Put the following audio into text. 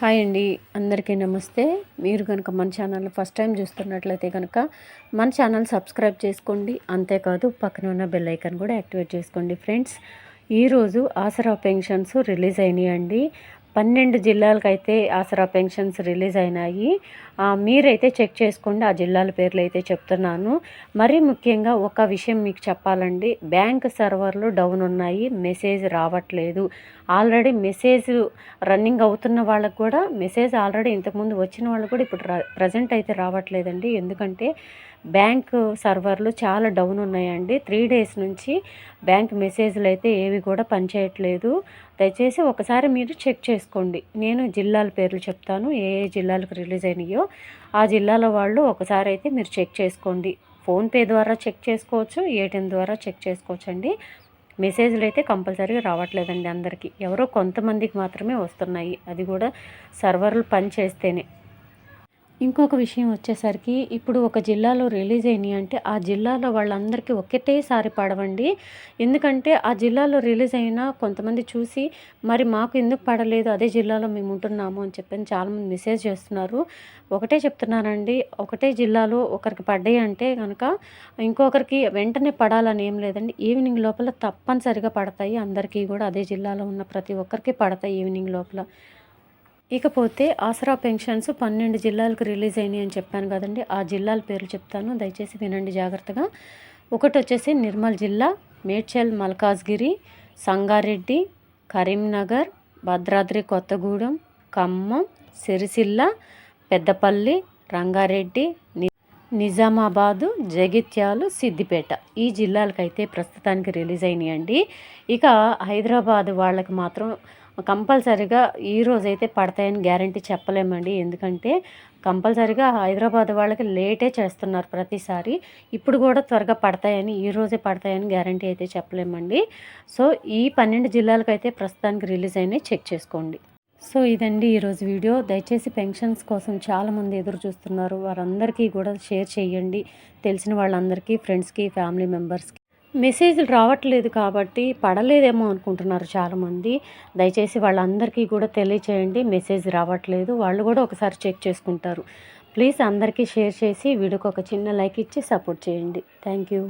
Hi అండి. అందరికీ నమస్తే. మీరు కనుక మన ఛానల్ ఫస్ట్ టైం చూస్తున్నట్లయితే కనుక మన ఛానల్ సబ్స్క్రైబ్ చేసుకోండి. అంతేకాదు పక్కన ఉన్న బెల్ ఐకాన్ కూడా యాక్టివేట్ చేసుకోండి ఫ్రెండ్స్. ఈరోజు ఆసరా పెన్షన్స్ రిలీజ్ అయినాయండి. పన్నెండు జిల్లాలకైతే ఆసరా పెన్షన్స్ రిలీజ్ అయినాయి. మీరైతే చెక్ చేసుకోండి ఆ జిల్లాల పేర్లు అయితే చెప్తున్నాను. మరీ ముఖ్యంగా ఒక విషయం మీకు చెప్పాలండి బ్యాంక్ సర్వర్లు డౌన్ ఉన్నాయి మెసేజ్ రావట్లేదు. ఆల్రెడీ మెసేజ్ రన్నింగ్ అవుతున్న వాళ్ళకు కూడా మెసేజ్ ఆల్రెడీ ఇంతకుముందు వచ్చిన వాళ్ళకు కూడా ఇప్పుడు ప్రజెంట్ అయితే రావట్లేదండి. ఎందుకంటే బ్యాంక్ సర్వర్లు చాలా డౌన్ ఉన్నాయండి. త్రీ డేస్ నుంచి బ్యాంక్ మెసేజ్లు అయితే ఏవి కూడా పనిచేయట్లేదు దయచేసి ఒకసారి మీరు చెక్ చేసుకోండి. నేను జిల్లాల పేర్లు చెప్తాను. ఏ ఏ జిల్లాలకు రిలీజ్ అయినాయో ఆ జిల్లాల వాళ్ళు ఒకసారి అయితే మీరు చెక్ చేసుకోండి. ఫోన్పే ద్వారా చెక్ చేసుకోవచ్చు ఏటీఎం ద్వారా చెక్ చేసుకోవచ్చు అండి మెసేజ్లు అయితే కంపల్సరీగా రావట్లేదండి అందరికీ. ఎవరో కొంతమందికి మాత్రమే వస్తున్నాయి. అది కూడా సర్వర్లు పని చేస్తేనే. ఇంకొక విషయం వచ్చేసరికి ఇప్పుడు ఒక జిల్లాలో రిలీజ్ అయినాయి అంటే ఆ జిల్లాలో వాళ్ళందరికీ ఒకటేసారి పడవండి. ఎందుకంటే ఆ జిల్లాలో రిలీజ్ అయినా కొంతమంది చూసి మరి మాకు ఎందుకు పడలేదు? అదే జిల్లాలో మేము ఉంటున్నాము అని చెప్పని చాలామంది మెసేజ్ చేస్తున్నారు. ఒకటే చెప్తున్నానండి. ఒకటే జిల్లాలో ఒకరికి పడ్డాయి అంటే కనుక ఇంకొకరికి వెంటనే పడాలని ఏం లేదండి. ఈవినింగ్ లోపల తప్పనిసరిగా పడతాయి. అందరికీ కూడా అదే జిల్లాలో ఉన్న ప్రతి ఒక్కరికి పడతాయి ఈవినింగ్ లోపల. ఇకపోతే ఆసరా పెన్షన్స్ పన్నెండు జిల్లాలకు రిలీజ్ అయినాయి అని చెప్పాను కదండి. ఆ జిల్లాల పేర్లు చెప్తాను. దయచేసి వినండి జాగ్రత్తగా. ఒకటి వచ్చేసి నిర్మల్ జిల్లా మేడ్చల్ మల్కాజ్గిరి సంగారెడ్డి కరీంనగర్ భద్రాద్రి కొత్తగూడెం ఖమ్మం సిరిసిల్ల పెద్దపల్లి రంగారెడ్డి నిజామాబాదు జగిత్యాలు సిద్దిపేట ఈ జిల్లాలకైతే ప్రస్తుతానికి రిలీజ్ అయినాయండి. ఇక హైదరాబాద్ వాళ్ళకి మాత్రం కంపల్సరిగా ఈ రోజైతే పడతాయని గ్యారంటీ చెప్పలేమండి. ఎందుకంటే కంపల్సరిగా హైదరాబాద్ వాళ్ళకి లేటే చేస్తున్నారు ప్రతిసారి. ఇప్పుడు కూడా త్వరగా పడతాయని ఈ రోజే పడతాయని గ్యారంటీ అయితే చెప్పలేమండి. సో ఈ పన్నెండు జిల్లాలకైతే ప్రస్తుతానికి రిలీజ్ అయినాయి. చెక్ చేసుకోండి. సో ఇదండి ఈరోజు వీడియో. దయచేసి పెన్షన్స్ కోసం చాలామంది ఎదురు చూస్తున్నారు. వారందరికీ కూడా షేర్ చేయండి. తెలిసిన వాళ్ళందరికీ ఫ్రెండ్స్కి ఫ్యామిలీ మెంబర్స్కి. మెసేజ్లు రావట్లేదు కాబట్టి పడలేదేమో అనుకుంటున్నారు చాలామంది. దయచేసి వాళ్ళందరికీ కూడా తెలియచేయండి. మెసేజ్ రావట్లేదు. వాళ్ళు కూడా ఒకసారి చెక్ చేసుకుంటారు. ప్లీజ్ అందరికీ షేర్ చేసి వీడియోకి ఒక చిన్న లైక్ ఇచ్చి సపోర్ట్ చేయండి. Thank you.